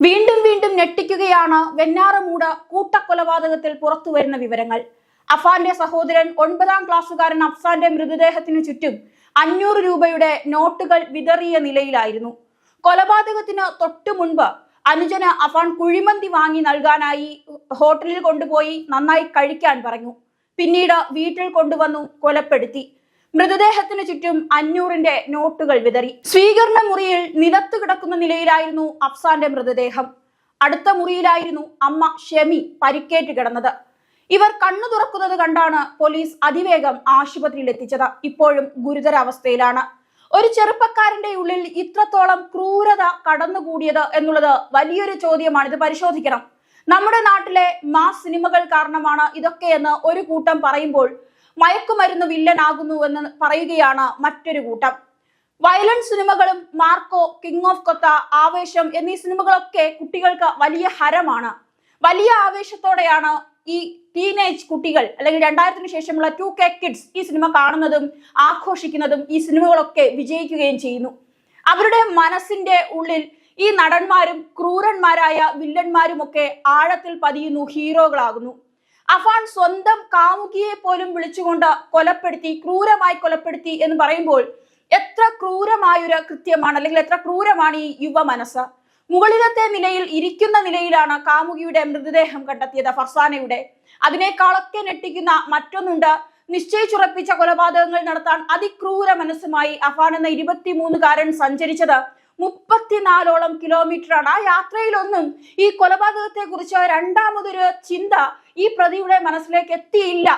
വീണ്ടും വീണ്ടും ഞെട്ടിക്കുകയാണ് വെഞ്ഞാറമൂട് കൂട്ടക്കൊലപാതകത്തിൽ പുറത്തുവരുന്ന വിവരങ്ങൾ. അഫാന്റെ സഹോദരൻ ഒൻപതാം ക്ലാസ്സുകാരൻ അഫ്സാന്റെ മൃതദേഹത്തിനു ചുറ്റും അഞ്ഞൂറ് രൂപയുടെ നോട്ടുകൾ വിതറിയ നിലയിലായിരുന്നു. കൊലപാതകത്തിന് തൊട്ടു മുൻപ് അനുജന് അഫാൻ കുഴിമന്തി വാങ്ങി നൽകാനായി ഹോട്ടലിൽ കൊണ്ടുപോയി നന്നായി കഴിക്കാൻ പറഞ്ഞു. പിന്നീട് വീട്ടിൽ കൊണ്ടുവന്നു കൊലപ്പെടുത്തി. മൃതദേഹത്തിനു ചുറ്റും അഞ്ഞൂറിന്റെ നോട്ടുകൾ വിതറി. സ്വീകരണ മുറിയിൽ നിലത്ത് കിടക്കുന്ന നിലയിലായിരുന്നു അഫ്സാന്റെ മൃതദേഹം. അടുത്ത മുറിയിലായിരുന്നു അമ്മ ഷെമി പരിക്കേറ്റ് കിടന്നത്. ഇവർ കണ്ണു തുറക്കുന്നത് കണ്ടാണ് പോലീസ് അതിവേഗം ആശുപത്രിയിൽ എത്തിച്ചത്. ഇപ്പോഴും ഗുരുതരാവസ്ഥയിലാണ് ഒരു ചെറുപ്പക്കാരന്റെ ഉള്ളിൽ ഇത്രത്തോളം ക്രൂരത കടന്നുകൂടിയത് എന്നുള്ളത് വലിയൊരു ചോദ്യമാണ് ഇത് പരിശോധിക്കണം. നമ്മുടെ നാട്ടിലെ മാസ് സിനിമകൾ കാരണമാണ് ഇതൊക്കെയെന്ന് ഒരു കൂട്ടം പറയുമ്പോൾ മയക്കുമരുന്ന് വില്ലനാകുന്നു എന്ന് പറയുകയാണ് മറ്റൊരു കൂട്ടം. വയലന്റ് സിനിമകളും മാർക്കോ കിങ് ഓഫ് കൊത്ത ആവേശം എന്നീ സിനിമകളൊക്കെ കുട്ടികൾക്ക് വലിയ ഹരമാണ്. വലിയ ആവേശത്തോടെയാണ് ഈ ടീനേജ് കുട്ടികൾ അല്ലെങ്കിൽ രണ്ടായിരത്തിന് ശേഷമുള്ള ടു കെ കിഡ്സ് ഈ സിനിമ കാണുന്നതും ആഘോഷിക്കുന്നതും ഈ സിനിമകളൊക്കെ വിജയിക്കുകയും ചെയ്യുന്നു. അവരുടെ മനസ്സിന്റെ ഉള്ളിൽ ഈ നടന്മാരും ക്രൂരന്മാരായ വില്ലന്മാരും ഒക്കെ ആഴത്തിൽ പതിയുന്നു ഹീറോകളാകുന്നു. അഫാൻ സ്വന്തം കാമുകിയെ പോലും വിളിച്ചുകൊണ്ട് കൊലപ്പെടുത്തി ക്രൂരമായി കൊലപ്പെടുത്തി എന്ന് പറയുമ്പോൾ എത്ര ക്രൂരമായൊരു കൃത്യമാണ് അല്ലെങ്കിൽ എത്ര ക്രൂരമാണ് ഈ യുവ മനസ്സ്? മുകളിലത്തെ നിലയിൽ ഇരിക്കുന്ന നിലയിലാണ് കാമുകിയുടെ മൃതദേഹം കണ്ടെത്തിയത് ഫർസാനയുടെ. അതിനേക്കാളൊക്കെ ഞെട്ടിക്കുന്ന മറ്റൊന്നുണ്ട് നിശ്ചയിച്ചുറപ്പിച്ച കൊലപാതകങ്ങൾ നടത്താൻ അതിക്രൂര മനസ്സുമായി അഫാൻ എന്ന ഇരുപത്തിമൂന്നുകാരൻ സഞ്ചരിച്ചത് മുപ്പത്തിനാലോളം കിലോമീറ്റർ ആണ് ആ യാത്രയിലൊന്നും ഈ കൊലപാതകത്തെ കുറിച്ച് രണ്ടാമതൊരു ചിന്ത ഈ പ്രതിയുടെ മനസ്സിലേക്ക് എത്തിയില്ല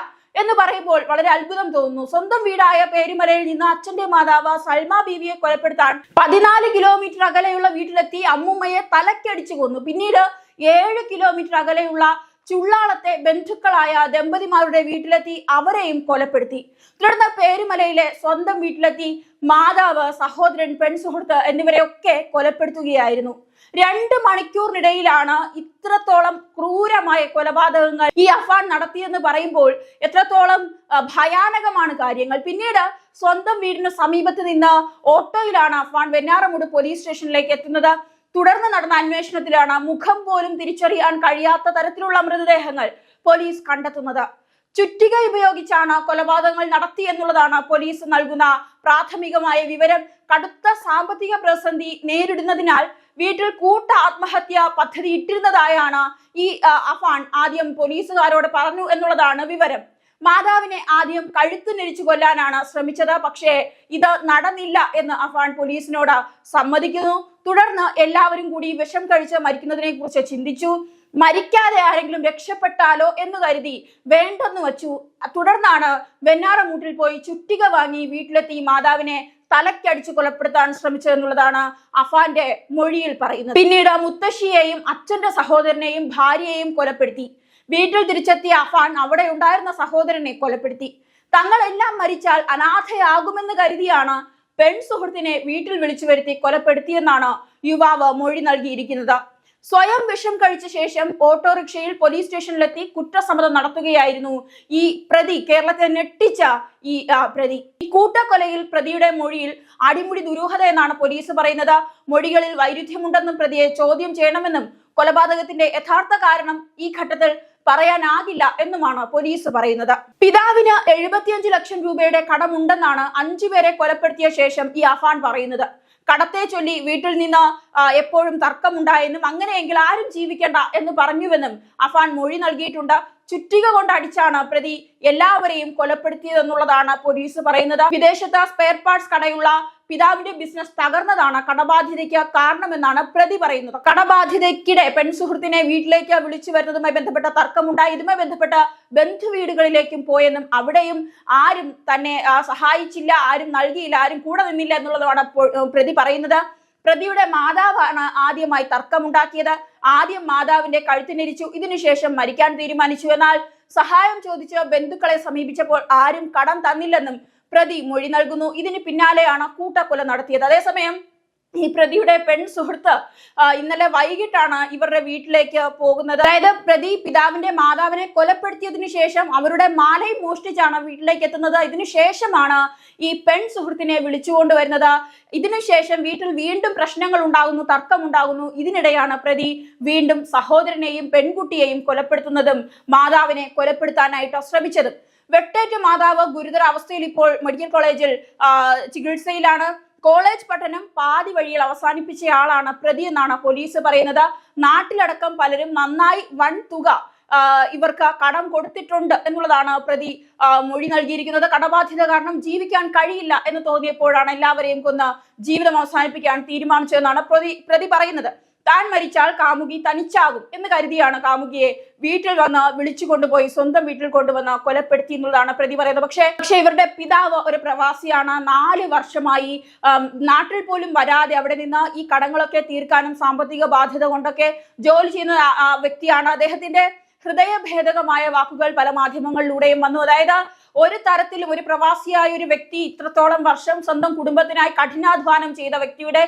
എന്ന് പറയുമ്പോൾ വളരെ അത്ഭുതം തോന്നുന്നു. സ്വന്തം വീടായ പേരുമലയിൽ നിന്ന് അച്ഛന്റെ മാതാവ് സൽമ ബീവിയെ കൊലപ്പെടുത്താൻ പതിനാല് കിലോമീറ്റർ അകലെയുള്ള വീട്ടിലെത്തി അമ്മുമ്മയെ തലക്കടിച്ചു കൊന്നു. പിന്നീട് ഏഴ് കിലോമീറ്റർ അകലെയുള്ള ചുള്ളാളത്തെ ബന്ധുക്കളായ ദമ്പതിമാരുടെ വീട്ടിലെത്തി അവരെയും കൊലപ്പെടുത്തി. തുടർന്ന് പേരുമലയിലെ സ്വന്തം വീട്ടിലെത്തി മാതാവ് സഹോദരൻ പെൺസുഹൃത്ത് എന്നിവരെയൊക്കെ കൊലപ്പെടുത്തുകയായിരുന്നു. രണ്ട് മണിക്കൂറിനിടയിലാണ് ഇത്രത്തോളം ക്രൂരമായ കൊലപാതകങ്ങൾ ഈ അഫാൻ നടത്തിയെന്ന് പറയുമ്പോൾ എത്രത്തോളം ഭയാനകമാണ് കാര്യങ്ങൾ. പിന്നീട് സ്വന്തം വീടിന് സമീപത്ത് നിന്ന് ഓട്ടോയിലാണ് അഫാൻ വെഞ്ഞാറമൂട് പോലീസ് സ്റ്റേഷനിലേക്ക് എത്തുന്നത്. തുടർന്ന് നടന്ന അന്വേഷണത്തിലാണ് മുഖം പോലും തിരിച്ചറിയാൻ കഴിയാത്ത തരത്തിലുള്ള മൃതദേഹങ്ങൾ പോലീസ് കണ്ടെത്തുന്നത്. ചുറ്റിക ഉപയോഗിച്ചാണ് കൊലപാതകങ്ങൾ നടത്തി എന്നുള്ളതാണ് പോലീസ് നൽകുന്ന പ്രാഥമികമായ വിവരം. കടുത്ത സാമ്പത്തിക പ്രതിസന്ധി നേരിടുന്നതിനാൽ വീട്ടിൽ കൂട്ട ആത്മഹത്യ പദ്ധതി ഇട്ടിരുന്നതായാണ് ഈ അഫാൻ ആദ്യം പോലീസുകാരോട് പറഞ്ഞു എന്നുള്ളതാണ് വിവരം. മാതാവിനെ ആദ്യം കഴുത്ത് നെരിച്ചു കൊല്ലാനാണ് ശ്രമിച്ചത്. പക്ഷേ ഇത് നടന്നില്ല എന്ന് അഫാൻ പോലീസിനോട് സമ്മതിക്കുന്നു. തുടർന്ന് എല്ലാവരും കൂടി വിഷം കഴിച്ച് മരിക്കുന്നതിനെ കുറിച്ച് ചിന്തിച്ചു. മരിക്കാതെ ആരെങ്കിലും രക്ഷപ്പെട്ടാലോ എന്ന് കരുതി വേണ്ടെന്ന് വച്ചു. തുടർന്നാണ് വെഞ്ഞാറമൂട്ടിൽ പോയി ചുറ്റിക വാങ്ങി വീട്ടിലെത്തി മാതാവിനെ തലക്കടിച്ച് കൊലപ്പെടുത്താൻ ശ്രമിച്ചതെന്നുള്ളതാണ് അഫാന്റെ മൊഴിയിൽ പറയുന്നത്. പിന്നീട് മുത്തശ്ശിയെയും അച്ഛന്റെ സഹോദരനെയും ഭാര്യയെയും കൊലപ്പെടുത്തി. വീട്ടിൽ തിരിച്ചെത്തിയ അഫാൻ അവിടെ ഉണ്ടായിരുന്ന സഹോദരനെ കൊലപ്പെടുത്തി. തങ്ങളെല്ലാം മരിച്ചാൽ അനാഥയാകുമെന്ന് കരുതിയാണ് പെൺ സുഹൃത്തിനെ വീട്ടിൽ വിളിച്ചു വരുത്തി കൊലപ്പെടുത്തിയെന്നാണ് യുവാവ് മൊഴി നൽകിയിരിക്കുന്നത്. സ്വയം വിഷം കഴിച്ച ശേഷം ഓട്ടോറിക്ഷയിൽ പോലീസ് സ്റ്റേഷനിലെത്തി കുറ്റസമ്മതം നടത്തുകയായിരുന്നു ഈ പ്രതി. കേരളത്തെ ഞെട്ടിച്ച ഈ പ്രതി. ഈ കൂട്ടക്കൊലയിൽ പ്രതിയുടെ മൊഴിയിൽ അടിമുടി ദുരൂഹത എന്നാണ് പോലീസ് പറയുന്നത്. മൊഴികളിൽ വൈരുദ്ധ്യമുണ്ടെന്നും പ്രതിയെ ചോദ്യം ചെയ്യണമെന്നും കൊലപാതകത്തിന്റെ യഥാർത്ഥ കാരണം ഈ ഘട്ടത്തിൽ പറയാനാകില്ല എന്നുമാണ് പോലീസ് പറയുന്നത്. പിതാവിന് എഴുപത്തിയഞ്ച് ലക്ഷം രൂപയുടെ കടമുണ്ടെന്നാണ് അഞ്ചുപേരെ കൊലപ്പെടുത്തിയ ശേഷം ഈ അഫാൻ പറയുന്നത്. കടത്തെ ചൊല്ലി വീട്ടിൽ നിന്ന് എപ്പോഴും തർക്കമുണ്ടായെന്നും അങ്ങനെയെങ്കിൽ ആരും ജീവിക്കണ്ട എന്ന് പറഞ്ഞുവെന്നും അഫാൻ മൊഴി നൽകിയിട്ടുണ്ട്. ചുറ്റിക കൊണ്ട് അടിച്ചാണ് പ്രതി എല്ലാവരെയും കൊലപ്പെടുത്തിയതെന്നുള്ളതാണ് പോലീസ് പറയുന്നത്. വിദേശത്ത് സ്പെയർ പാർട്സ് കടയുള്ള പിതാവിന്റെ ബിസിനസ് തകർന്നതാണ്. കടബാധ്യതയ്ക്ക് കാരണമെന്നാണ് പ്രതി പറയുന്നത്. കടബാധ്യതയ്ക്കിടെ പെൺസുഹൃത്തിനെ വീട്ടിലേക്ക് വിളിച്ചു വരുന്നതുമായി ബന്ധപ്പെട്ട തർക്കമുണ്ടായി. ഇതുമായി ബന്ധപ്പെട്ട ബന്ധുവീടുകളിലേക്കും പോയെന്നും അവിടെയും ആരും തന്നെ സഹായിച്ചില്ല ആരും നൽകിയില്ല ആരും കൂടെ നിന്നില്ല എന്നുള്ളതാണ് പ്രതി പറയുന്നത്. പ്രതിയുടെ മാതാവാണ് ആദ്യമായി തർക്കമുണ്ടാക്കിയത്. ആദ്യം മാതാവിന്റെ കഴുത്തിനിരിച്ചു ഇതിനുശേഷം മരിക്കാൻ തീരുമാനിച്ചു. എന്നാൽ സഹായം ചോദിച്ച് ബന്ധുക്കളെ സമീപിച്ചപ്പോൾ ആരും കടം തന്നില്ലെന്നും പ്രതി മൊഴി നൽകുന്നു. ഇതിന് പിന്നാലെയാണ് കൂട്ടക്കൊല നടത്തിയത്. അതേസമയം ഈ പ്രതിയുടെ പെൺ സുഹൃത്ത് ഇന്നലെ വൈകിട്ടാണ് ഇവരുടെ വീട്ടിലേക്ക് പോകുന്നത്. അതായത് പ്രതി പിതാവിന്റെ മാതാവിനെ കൊലപ്പെടുത്തിയതിനു ശേഷം അവരുടെ മാലയും മോഷ്ടിച്ചാണ് വീട്ടിലേക്ക് എത്തുന്നത്. ഇതിനു ശേഷമാണ് ഈ പെൺ സുഹൃത്തിനെ വിളിച്ചുകൊണ്ട് വരുന്നത് ഇതിനുശേഷം വീട്ടിൽ വീണ്ടും പ്രശ്നങ്ങൾ ഉണ്ടാകുന്നു തർക്കമുണ്ടാകുന്നു ഇതിനിടെയാണ് പ്രതി വീണ്ടും സഹോദരനെയും പെൺകുട്ടിയെയും കൊലപ്പെടുത്തുന്നതും മാതാവിനെ കൊലപ്പെടുത്താനായിട്ട് ശ്രമിച്ചതും. വെട്ടേറ്റ മാതാവ് ഗുരുതര അവസ്ഥയിൽ ഇപ്പോൾ മെഡിക്കൽ കോളേജിൽ ചികിത്സയിലാണ്. കോളേജ് പഠനം പാതി വഴിയിൽ അവസാനിപ്പിച്ചയാളാണ് പ്രതി എന്നാണ് പോലീസ് പറയുന്നത്. നാട്ടിലടക്കം പലരും നന്നായി വൻ തുക ഇവർക്ക് കടം കൊടുത്തിട്ടുണ്ട് എന്നുള്ളതാണ് പ്രതി മൊഴി നൽകിയിരിക്കുന്നത്. കടബാധ്യത കാരണം ജീവിക്കാൻ കഴിയില്ല എന്ന് തോന്നിയപ്പോഴാണ് എല്ലാവരെയും കൊന്ന് ജീവിതം അവസാനിപ്പിക്കാൻ തീരുമാനിച്ചതെന്നാണ് പ്രതി പ്രതി പറയുന്നത്. താൻ മരിച്ചാൽ കാമുകി തനിച്ചാകും എന്ന് കരുതിയാണ് കാമുകിയെ വീട്ടിൽ വന്ന് വിളിച്ചു കൊണ്ടുപോയി സ്വന്തം വീട്ടിൽ കൊണ്ടുവന്ന് കൊലപ്പെടുത്തി എന്നുള്ളതാണ് പ്രതി പറയുന്നത്. പക്ഷേ പക്ഷെ ഇവരുടെ പിതാവ് ഒരു പ്രവാസിയാണ്. നാല് വർഷമായി നാട്ടിൽ പോലും വരാതെ അവിടെ നിന്ന് ഈ കടങ്ങളൊക്കെ തീർക്കാനും സാമ്പത്തിക ബാധ്യത കൊണ്ടൊക്കെ ജോലി ചെയ്യുന്ന വ്യക്തിയാണ്. അദ്ദേഹത്തിന്റെ ഹൃദയഭേദകമായ വാക്കുകൾ പല മാധ്യമങ്ങളിലൂടെയും വന്നു. അതായത് ഒരു തരത്തിലും ഒരു പ്രവാസിയായ ഒരു വ്യക്തി ഇത്രത്തോളം വർഷം സ്വന്തം കുടുംബത്തിനായി കഠിനാധ്വാനം ചെയ്ത വ്യക്തിയുടെ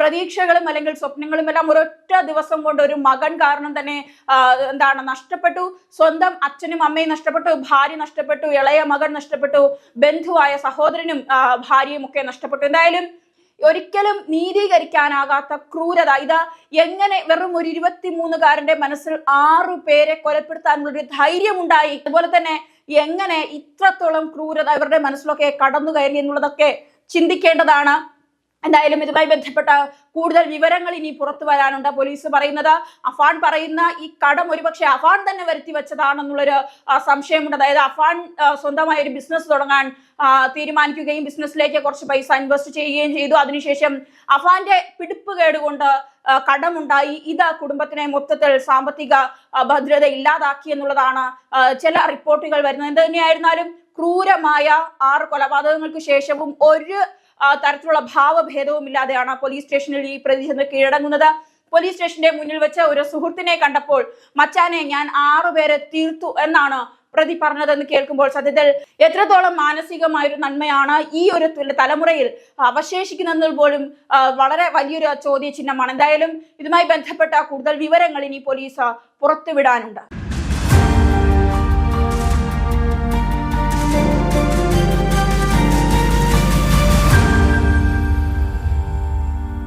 പ്രതീക്ഷകളും അല്ലെങ്കിൽ സ്വപ്നങ്ങളും എല്ലാം ഒരൊറ്റ ദിവസം കൊണ്ട് ഒരു മകൻ കാരണം തന്നെ എന്താണ് നഷ്ടപ്പെട്ടു. സ്വന്തം അച്ഛനും അമ്മയും നഷ്ടപ്പെട്ടു ഭാര്യ നഷ്ടപ്പെട്ടു ഇളയ മകൻ നഷ്ടപ്പെട്ടു ബന്ധുവായ സഹോദരനും ഭാര്യയും ഒക്കെ നഷ്ടപ്പെട്ടു. എന്തായാലും ഒരിക്കലും നീതീകരിക്കാനാകാത്ത ക്രൂരത. ഇത് എങ്ങനെ വെറും ഒരു ഇരുപത്തിമൂന്നുകാരന്റെ മനസ്സിൽ ആറു പേരെ കൊലപ്പെടുത്താനുള്ള ഒരു ധൈര്യമുണ്ടായി. അതുപോലെ തന്നെ എങ്ങനെ ഇത്രത്തോളം ക്രൂരത അവരുടെ മനസ്സിലൊക്കെ കടന്നു കയറി എന്നുള്ളതൊക്കെ ചിന്തിക്കേണ്ടതാണ്. എന്തായാലും ഇതുമായി ബന്ധപ്പെട്ട കൂടുതൽ വിവരങ്ങൾ ഇനി പുറത്തു വരാനുണ്ട്. പോലീസ് പറയുന്നത് അഫാൻ പറയുന്ന ഈ കടം ഒരുപക്ഷെ അഫാൻ തന്നെ വരുത്തി വെച്ചതാണെന്നുള്ളൊരു സംശയമുണ്ട്. അതായത് അഫാൻ സ്വന്തമായ ഒരു ബിസിനസ് തുടങ്ങാൻ തീരുമാനിക്കുകയും ബിസിനസ്സിലേക്ക് കുറച്ച് പൈസ ഇൻവെസ്റ്റ് ചെയ്യുകയും ചെയ്തു. അതിനുശേഷം അഫാന്റെ പിടിപ്പ് കേടുകൊണ്ട് കടമുണ്ടായി. ഇത് കുടുംബത്തിനെ മൊത്തത്തിൽ സാമ്പത്തിക ഭദ്രത ഇല്ലാതാക്കി എന്നുള്ളതാണ് ചില റിപ്പോർട്ടുകൾ വരുന്നത്. എന്ത് തന്നെയായിരുന്നാലും ക്രൂരമായ ആറ് കൊലപാതകങ്ങൾക്ക് ശേഷവും ഒരു തരത്തിലുള്ള ഭാവഭേദവും ഇല്ലാതെയാണ് പോലീസ് സ്റ്റേഷനിൽ ഈ പ്രതി ചെന്ന് കീഴടങ്ങുന്നത് പോലീസ് സ്റ്റേഷന്റെ മുന്നിൽ വെച്ച് ഒരു സുഹൃത്തിനെ കണ്ടപ്പോൾ മച്ചാനെ ഞാൻ ആറുപേരെ തീർത്തു എന്നാണ് പ്രതി പറഞ്ഞതെന്ന് കേൾക്കുമ്പോൾ സത്യത്തിൽ എത്രത്തോളം മാനസികമായൊരു നന്മയാണ് ഈ ഒരു തുല- തലമുറയിൽ അവശേഷിക്കുന്നതിൽ പോലും വളരെ വലിയൊരു ചോദ്യചിഹ്നമാണ്. എന്തായാലും ഇതുമായി ബന്ധപ്പെട്ട കൂടുതൽ വിവരങ്ങൾ ഇനി പോലീസ് പുറത്തുവിടാനുണ്ട്.